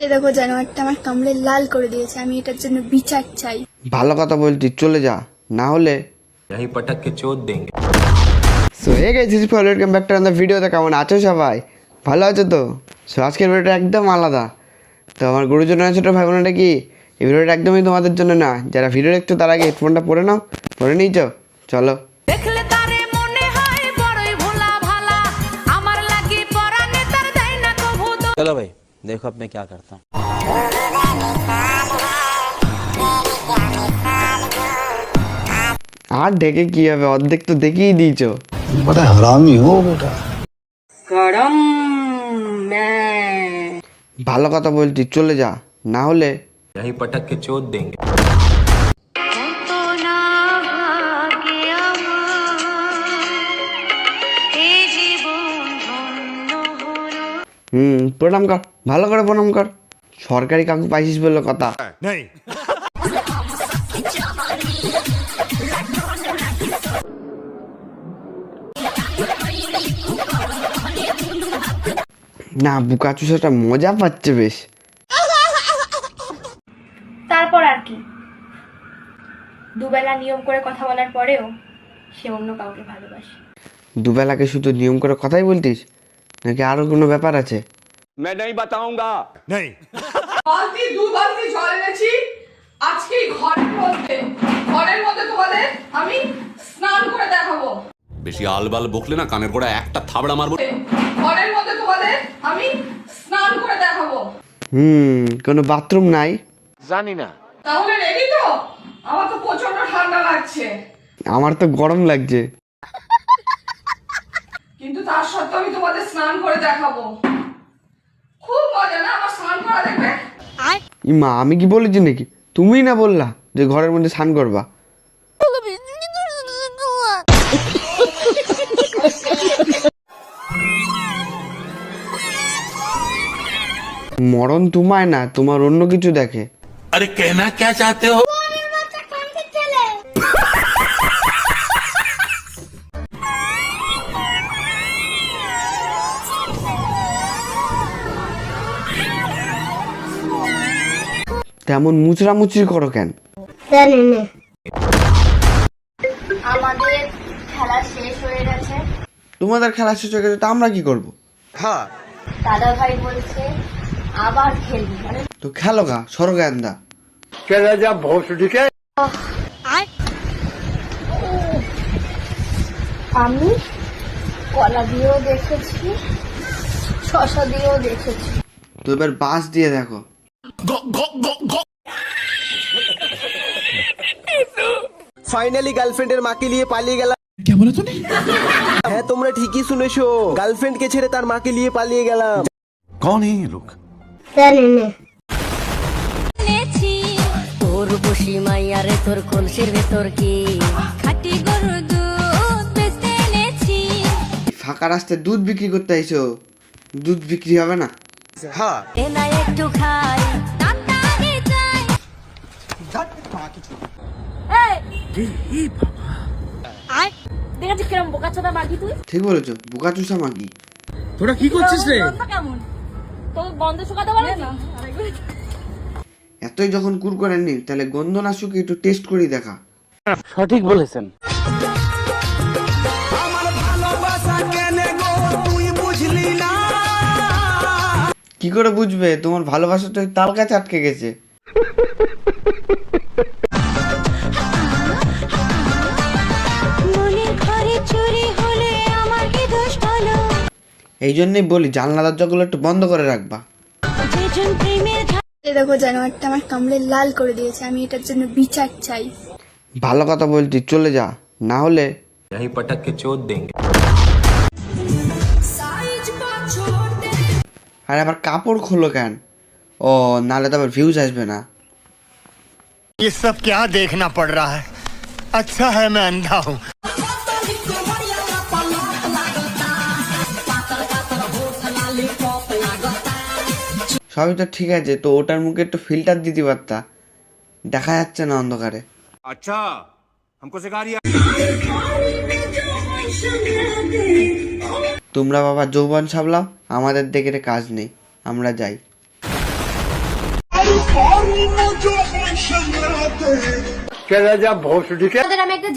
এ দেখো জানোয়ারটা আমার কামড়ে লাল করে দিয়েছে আমি এটার জন্য বিচার চাই ভালো কথা বলছি চলে যা না হলে यहीं पटक के चोट देंगे সো হে গেছিস follow welcome back to another ভিডিওতে কেমন আছো সবাই ভালো আছো তো সো আজকের ভিডিওটা একদম আলাদা তো আমার গুরুজন ছোটো ভাই বোনেরা কি এই ভিডিওটা একদমই তোমাদের জন্য না যারা ভিডিও দেখছো তার আগে হেডফোনটা পরে নাও পরে নিয়েছো চলো দেখলে देखो अब मैं क्या करता हूँ আর ডেকে কি হবে অর্ধেক তো দেখেই দিয়েছো बड़ा हरामी हो बेटा ভালো কথা বলছি চলে যা না হলে यहीं पटक के चोट देंगे হুম প্রণাম কর ভালো করে প্রণাম কর। সরকারি কাকু পাইছিস বলল কথা। না বুকা চুষাটা মজা পাচ্ছে বেশ। তারপর আর কি। দুবেলা নিয়ম করে কথা বলার পরেও সে অন্য কাউকে ভালোবাসে। দুবেলাকে শুধু নিয়ম করে কথাই বলতিস? নাকি আরও কোনো ব্যাপার আছে? বালতি দু বালতি জল এনেছি আজকে ঘরের মধ্যে ঘরের মধ্যে তোমাদের আমি স্নান করে দেখাবো। বেশি আলবাল বকলে না কানের গোড়া একটা থাবড়া মারবো। ঘরের মধ্যে তোমাদের আমি স্নান করে দেখাবো। হুম কোনো বাথরুম নাই? তাহলে রেডি তো? আমার তো প্রচণ্ড ঠান্ডা লাগছে। আমার তো গরম লাগছে। কিন্তু তার সত্ত্বেও আমি তোমাদের স্নান করে দেখাবো। খুব মজা না আমার স্নান করা দেখবে? ইমা আমি কি বলেছি নাকি? তুমিই না বললা যে ঘরের মধ্যে স্নান করবা? মরণ তোমায় না তোমার অন্য কিছু দেখে। আরে কেনা কে চাতে হো? তেমন মুচড়ামুচড়ি করো কেন? আমাদের খেলা শেষ হয়ে গেছে। তোমাদের খেলা শেষ হয়ে গেছে তা আমরা কি করব? দাদা ভাই বলছে আবার খেলবি। মানে তো খেলো গা সরগান্দা আমি কলা দিয়েও দেখেছি শশা দিয়েও দেখেছি। তো এবার বাস দিয়ে দেখো। ফাইনালি গার্লফ্রেন্ডের মাকে নিয়ে পালিয়ে গেলাম হ্যাঁ তোমরা ঠিকই শুনেছো গার্লফ্রেন্ডকে ছেড়ে তার মাকে নিয়ে পালিয়ে গেলাম कौन है ये लोग নেছি তোর বসি মাইয়ারে তোর কলসির ভেতর কি খাটি গরু দুধ বেচতে এনেছি ফাঁকা রাস্তায় দুধ বিক্রি করতে আইছো দুধ বিক্রি হবে না এ না একটু খাই আয় দেখেছি কিরম বোকা মাগি তুই। ঠিক বলেছ বোকা চুষা মাগি কেমন? তো গন্ধ শুকাতে পারে না এতই যখন কুর করে নি তাহলে গন্ধ না শুকে একটু টেস্ট করি দেখা। সঠিক বলেছেন। কি করে বুঝবে? তোমার ভালোবাসা তো ওই তাল গাছে আটকে গেছে। এই জন্যই বলি জানলা দরজাগুলো একটু বন্ধ করে রাখবা যেজন প্রেমের এ দেখো জানোয়ারটা আমার কামড়ে লাল করে দিয়েছে আমি এটার জন্য বিচার চাই ভালো কথা বলছি চলে যা না হলে यहीं पटक के चोट देंगे আর আবার কাপড় খোলো কেন ও নালে তো আবার ভিউজ আসবে না ये सब क्या देखना पड़ रहा है अच्छा है मैं अंधा हूँ সবই তো ঠিক আছে তো ওটার মুখে একটু ফিল্টার দিতে পারতা দেখা যাচ্ছে না অন্ধকারে। আচ্ছা তোমরা বাবা যৌবন সামলাও আমাদের দেখে কাজ নেই আমরা যাই।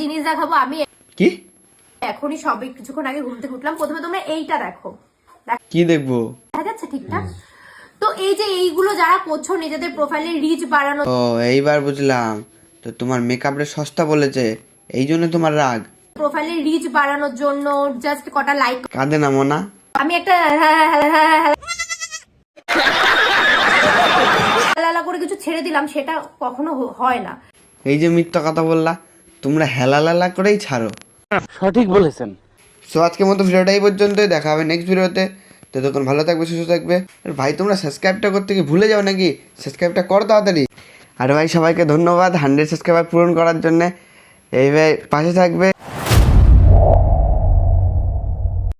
জিনিস দেখাবো আমি কি? এখনই কিছুক্ষণ আগে প্রথমে এইটা দেখো। কি দেখব? দেখা যাচ্ছে ঠিকঠাক? তো এই যে এইগুলো যারা করছ নিজেদের প্রোফাইলে রিচ বাড়ানো ও এইবার বুঝলাম। তো তোমার মেকআপটা সস্তা বলেছে এই জন্য তোমার রাগ? প্রোফাইলে রিচ বাড়ানোর জন্য জাস্ট কটা লাইক কাঁদে না মোনা। আমি একটা লালা করে কিছু ছেড়ে দিলাম সেটা কখনো হ- হয় না। এই যে মিথ্যা কথা বললা তোমরা হেলালালা করেই ছাড়ো। সঠিক বলেছেন। সো আজকের মতো ভিডিওটা এই পর্যন্তই দেখা হবে নেক্সট ভিডিওতে তো তখন ভালো থাকবে, সুস্থ থাকবে। আর ভাই, তোমরা সাবস্ক্রাইবটা করতে কি ভুলে যাও নাকি? সাবস্ক্রাইবটা করো তাড়াতাড়ি। আর ভাই, সবাইকে ধন্যবাদ হান্ড্রেড সাবস্ক্রাইবার পূরণ করার জন্যে। এই ভাই, পাশে থাকবে।